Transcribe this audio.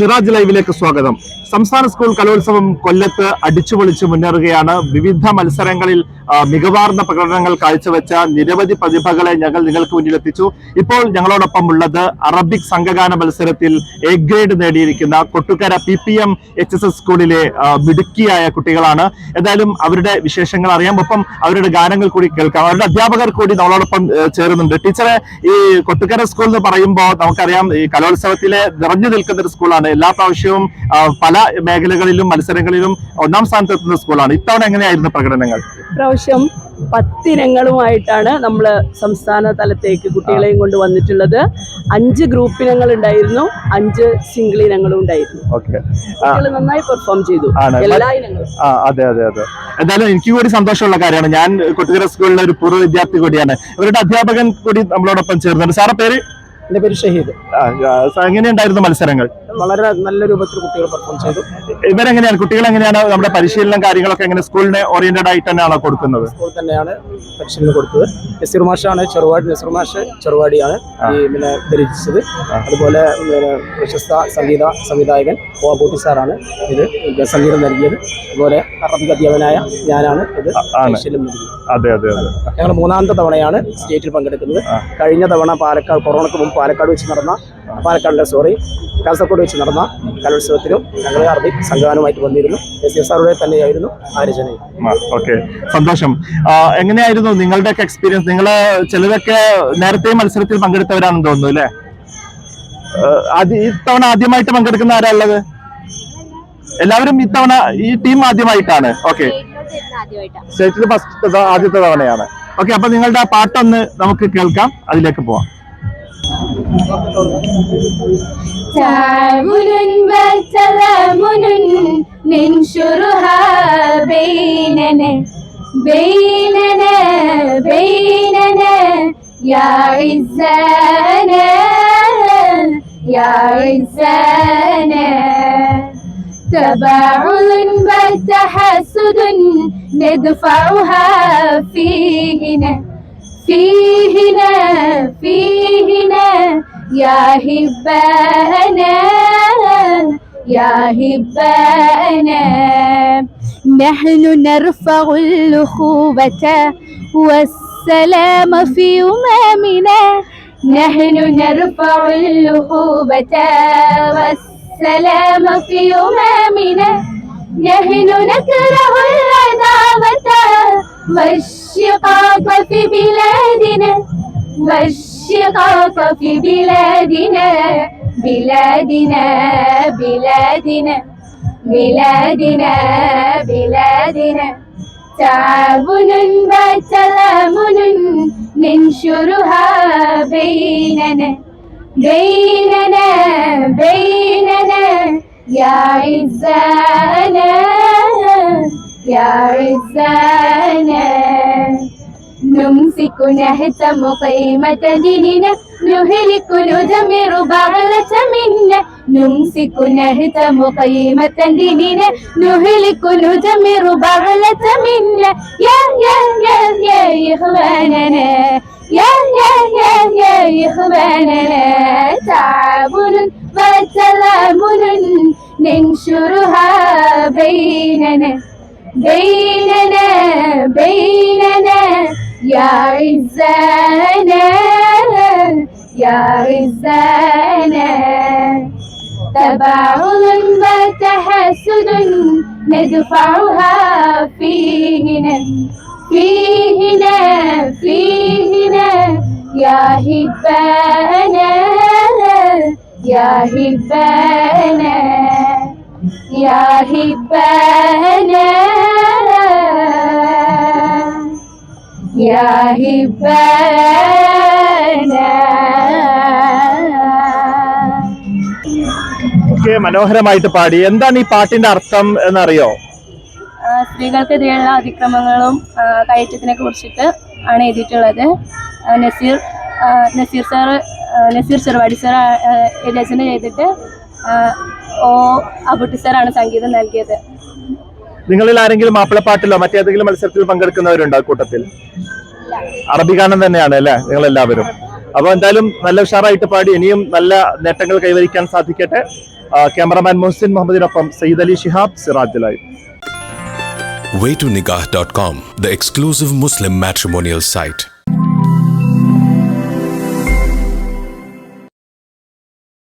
സിറാജ് ലൈവിലേക്ക് സ്വാഗതം. സംസ്ഥാന സ്കൂൾ കലോത്സവം കൊല്ലത്ത് അടിച്ചുപൊളിച്ച് മുന്നേറുകയാണ്. വിവിധ മത്സരങ്ങളിൽ മികവാർന്ന പ്രകടനങ്ങൾ കാഴ്ചവെച്ച നിരവധി പ്രതിഭകളെ ഞങ്ങൾ നിങ്ങൾക്ക് മുന്നിൽ എത്തിച്ചു. ഇപ്പോൾ ഞങ്ങളോടൊപ്പം ഉള്ളത് അറബിക് സംഘഗാന മത്സരത്തിൽ A grade നേടിയിരിക്കുന്ന Kottukkara P P M H S S സ്കൂളിലെ മിടുക്കിയായ കുട്ടികളാണ്. എന്തായാലും അവരുടെ വിശേഷങ്ങൾ അറിയാം. ഒപ്പം അവരുടെ ഗാനങ്ങൾ കൂടി കേൾക്കാം. അവരുടെ അധ്യാപകർ കൂടി നമ്മളോടൊപ്പം ചേരുന്നുണ്ട്. ടീച്ചറെ ഈ കൊട്ടുക്കര സ്കൂൾ എന്ന് പറയുമ്പോൾ നമുക്കറിയാം ഈ കലോത്സവത്തിലെ നിറഞ്ഞു നിൽക്കുന്ന ഒരു സ്കൂളാണ്. എല്ലാ പ്രാവശ്യവും പല മേഖലകളിലും മത്സരങ്ങളിലും ഒന്നാം സ്ഥാനത്ത് എത്തുന്ന സ്കൂളാണ്. ഇത്തവണ എങ്ങനെയായിരുന്നു പ്രകടനങ്ങൾ? ഇപ്രാവശ്യം പത്തിനങ്ങളുമായിട്ടാണ് നമ്മൾ സംസ്ഥാന തലത്തേക്ക് കുട്ടികളെയും കൊണ്ട് വന്നിട്ടുള്ളത്. അഞ്ച് ഗ്രൂപ്പ് ഇനങ്ങൾ ഉണ്ടായിരുന്നു അഞ്ച് സിംഗിൾ ഇനങ്ങളും ഉണ്ടായിരുന്നു. ഓക്കെ. കുട്ടികൾ നന്നായി പെർഫോം ചെയ്തു എല്ലാ ഇനങ്ങളും. അതെ അതെ അതെ. എന്തായാലും എനിക്ക് കൂടി സന്തോഷമുള്ള കാര്യമാണ്. ഞാൻ കൊട്ടുകര സ്കൂളിലെ ഒരു പൂർവ വിദ്യാർത്ഥി കൂടിയാണ്. ഇവരുടെ അധ്യാപകൻ കൂടി നമ്മളോടൊപ്പം ചേർന്നുണ്ട് സാറേ പേര്? എന്റെ പേര് ഷഹീദ്. എങ്ങനെയുണ്ടായിരുന്നു മത്സരങ്ങൾ? വളരെ നല്ല രൂപത്തിൽ കുട്ടികൾ പെർഫോം ചെയ്തു. ഇവരെങ്ങനെയാണ്? കുട്ടികൾ എങ്ങനെയാണ് നമ്മുടെ പരിശീലനം കാര്യങ്ങളൊക്കെ എങ്ങനെ സ്കൂളിന് ഓറിയന്റഡ് ആയിട്ട് തന്നെയാണോ കൊടുക്കുന്നത്? സ്കൂൾ തന്നെയാണ് പരിശീലനം കൊടുത്തത്. നസീർ മാഷാണ് ചെറുവാടി നസീർ മാഷ് ചെറുവാടിയാണ് ഈ പിന്നെ ധരിച്ചത്. അതുപോലെ പ്രശസ്ത സംഗീത സംവിധായകൻ ഓബൂട്ടി സാറാണ് ഇത് സംഗീതം നൽകിയത്. അതുപോലെ അറബിക് അധ്യാപനായ ഞാനാണ് ഇത് പരിശീലനം നൽകിയത്. അതെ അതെ അതെ. ഞങ്ങൾ മൂന്നാമത്തെ തവണയാണ് സ്റ്റേറ്റിൽ പങ്കെടുക്കുന്നത്. കഴിഞ്ഞ തവണ പാലക്കാട് കൊറോണയ്ക്ക് മുമ്പ് പാലക്കാട് വെച്ച് നടന്ന പാലക്കാടിലെ സോറി കാസർഗോഡ് വെച്ച് നടന്ന കലോത്സവത്തിലും ഞങ്ങൾ അറബി സംഘാനമായിട്ട് വന്നിരുന്നു. എസ് എസ് ആറുടെ തന്നെയായിരുന്നു ആ രചനയും. ഓക്കെ. സന്തോഷം. എങ്ങനെയായിരുന്നു നിങ്ങളുടെയൊക്കെ എക്സ്പീരിയൻസ് നിങ്ങൾ ചിലരൊക്കെ നേരത്തെ മത്സരത്തിൽ പങ്കെടുത്തവരാണെന്ന് തോന്നുന്നു അല്ലേ? ഇത്തവണ ആദ്യമായിട്ട് പങ്കെടുക്കുന്ന ആരാ ഉള്ളത്? എല്ലാവരും ഇത്തവണ ഈ ടീം ആദ്യമായിട്ടാണ്. ഓക്കെ. സ്റ്റേറ്റിൽ ഫസ്റ്റ് ആദ്യത്തെ തവണയാണ്. ഓക്കെ അപ്പൊ നിങ്ങളുടെ പാട്ടൊന്ന് നമുക്ക് കേൾക്കാം. അതിലേക്ക് പോവാം. تعاون وتلامن ننشرها بيننا بيننا بيننا. يا عزانا يا عزانا. تباعد وتحسد ندفعها فيهنا فيهنا فيهنا. يا هبانا يا هبانا نحن نرفع الأخوة والسلام في أمامنا. نحن نرفع الأخوة والسلام في أمامنا. نحن نكره العداوة والشقاق في بلادنا. والشقاق في بلادنا بلادنا بلادنا بلادنا بلادنا تعاون وتلامن ننشرها بيننا بيننا بيننا يا عزانا يا عزانا نمسك نهتم قيمة ديننا نهلك ندمر بغلة منا نمسك نهتم قيمة ديننا نهلك ندمر بغلة منا يا يا يا يا إخواننا يا يا يا يا إخواننا تعاون وتلامن ننشرها بيننا بيننا بيننا يا عزانا يا عزانا تباعد وتحسد ندفعها فيهنا فيهنا فيهنا يا هبانا يا هبانا يا هبانا يا هبانا ഓക്കെ മനോഹരമായിട്ട് പാടി എന്താണ് ഈ പാട്ടിന്റെ അർത്ഥം എന്നറിയോ ആ, സ്ത്രീകൾക്കെതിരെയുള്ള അതിക്രമങ്ങളും ആ, കയറ്റത്തിനെ കുറിച്ചിട്ട് ആണ് എഴുതിയിട്ടുള്ളത് ആ, നസീർ ആ, നസീർ സാറ് ആ, നസീർ ചെറുവാടി സാർ ആ, ആ, രചന ചെയ്തിട്ട് ആ, ഓ അബുട്ടി സാറാണ് സംഗീതം നൽകിയത് നിങ്ങളിൽ ആരെങ്കിലും മാപ്പിളപ്പാട്ടിലോ മറ്റേതെങ്കിലും മത്സരത്തിൽ പങ്കെടുക്കുന്നവരുണ്ടോ കൂട്ടത്തിൽ? അറബി ഗാനം തന്നെയാണ് അല്ലേ? നിങ്ങൾ എല്ലാവരും അപ്പൊ എന്തായാലും നല്ല ഉഷാറായിട്ട് പാടി ഇനിയും നല്ല നേട്ടങ്ങൾ കൈവരിക്കാൻ സാധിക്കട്ടെ. Cameraman Muhsin മുഹമ്മദിനൊപ്പം Sayyid Ali Shihab Siraj live waytonikah.com, the exclusive Muslim matrimonial site.